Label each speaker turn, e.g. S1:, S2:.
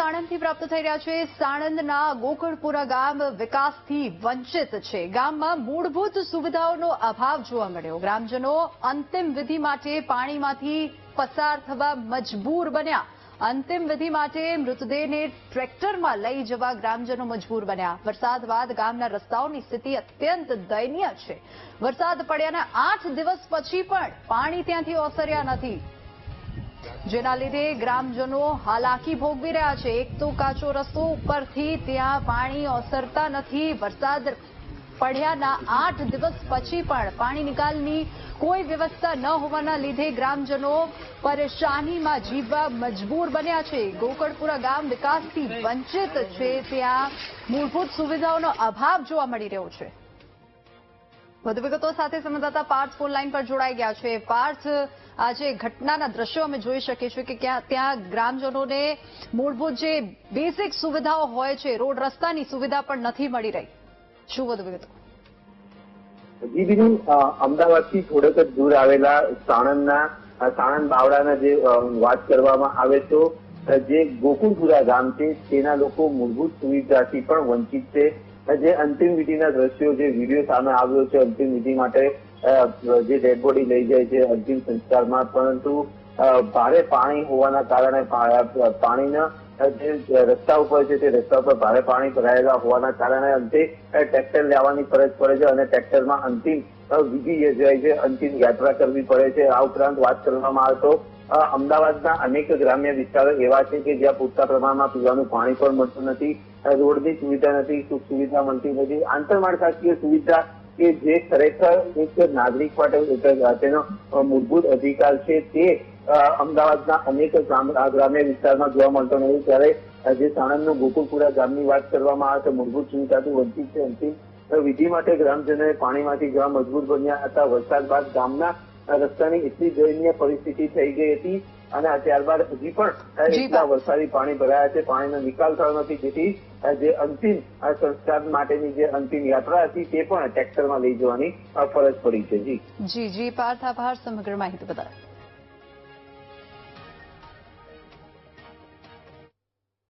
S1: સાણંદથી પ્રાપ્ત થઈ રહ્યા છે. સાણંદના ગોકળપુરા ગામ વિકાસથી વંચિત છે. ગામમાં મૂળભૂત સુવિધાઓનો અભાવ જોવા મળ્યો. ગ્રામજનો અંતિમ વિધિ માટે પાણીમાંથી પસાર થવા મજબૂર બન્યા. અંતિમ વિધિ માટે મૃતદેહને ટ્રેક્ટરમાં લઈ જવા ગ્રામજનો મજબૂર બન્યા. વરસાદ બાદ ગામના રસ્તાઓની સ્થિતિ અત્યંત દયનીય છે. વરસાદ પડ્યાના આઠ દિવસ પછી પણ પાણી ત્યાંથી ઓસર્યા નથી. જેના લીધે ગ્રામજનો હાલાકી ભોગવી રહ્યા છે. એક તો કાચો રસ્તો ઉપરથી ત્યાં પાણી ઓસરતા નથી. વરસાદ પડ્યાના આઠ દિવસ પછી પણ પાણી નિકાલની કોઈ વ્યવસ્થા ન હોવાના લીધે ગ્રામજનો પરેશાનીમાં જીવવા મજબૂર બન્યા છે. ગોકળપુરા ગામ વિકાસથી વંચિત છે. ત્યાં મૂળભૂત સુવિધાઓનો અભાવ જોવા મળી રહ્યો છે. વધુ વિગતો સાથે સંવાદદાતા પાર્થ ફોન લાઈન પર જોડાઈ ગયા છે. પાર્થ આજે ઘટનાના દ્રશ્યો અમે જોઈ શકીએ છીએ કે ત્યાં ગ્રામજનોને મૂળભૂત જે બેસિક સુવિધાઓ હોય છે, રોડ રસ્તાની સુવિધા પણ નથી મળી રહી. શું વધુ વિગતો?
S2: જી, બીજું અમદાવાદથી થોડેક જ દૂર આવેલા સાણંદના સાણંદ બાવડાના જે વાત કરવામાં આવે તો જે ગોકુળપુરા ગામ છે તેના લોકો મૂળભૂત સુવિધાથી પણ વંચિત છે. જે અંતિમ વિધિના દ્રશ્યો, જે વીડિયો સામે આવ્યો છે અંતિમ વિધિ માટે જે ડેડ બોડી લઈ જાય છે અંતિમ સંસ્કારમાં, પરંતુ ભારે પાણી હોવાના કારણે પાણીના જે રસ્તા ઉપર છે તે રસ્તા ઉપર ભારે પાણી ભરાયેલા હોવાના કારણે અંતે ટ્રેક્ટર લેવાની ફરજ પડે છે અને ટ્રેક્ટરમાં અંતિમ વિધિ યોજાય છે અંતિમ યાત્રા કરવી પડે છે. આ ઉપરાંત વાત કરવામાં આવે તો અમદાવાદના અનેક ગ્રામ્ય વિસ્તારો એવા છે કે જ્યાં પૂરતા પ્રમાણમાં પીવાનું પાણી પણ મળતું નથી રોડની સુવિધા નથી, સુખ સુવિધા મળતી નથી. આંતરમાળખાકીય સુવિધા કે જે ખરેખર એક નાગરિક માટે તેનો મૂળભૂત અધિકાર છે તે અમદાવાદના અનેક ગ્રામ્ય વિસ્તારમાં જોવા મળતો નથી. ત્યારે અ, જે સાણંદનું ગોકુલપુરા ગામની વાત કરવામાં આવે તો મૂળભૂત સુવિધાથી વંચિત છે અંતિમ. વિધિ માટે ગ્રામજનોએ પાણીમાંથી જવા મજબૂર બન્યા હતા. વરસાદ બાદ ગામના રસ્તાની એટલી દયનીય પરિસ્થિતિ થઈ ગઈ હતી અને આ ત્યારબાદ હજી પણ એટલા વરસાદી પાણી ભરાયા છે. પાણીનો નિકાલ થયો નથી. જેથી જે અંતિમ સંસ્કાર માટેની જે અંતિમ યાત્રા હતી તે પણ ટ્રેક્ટરમાં લઈ જવાની ફરજ પડી છે. જી.
S1: જી જી. પાર્થ આભાર. સમગ્ર માહિતી બદલ.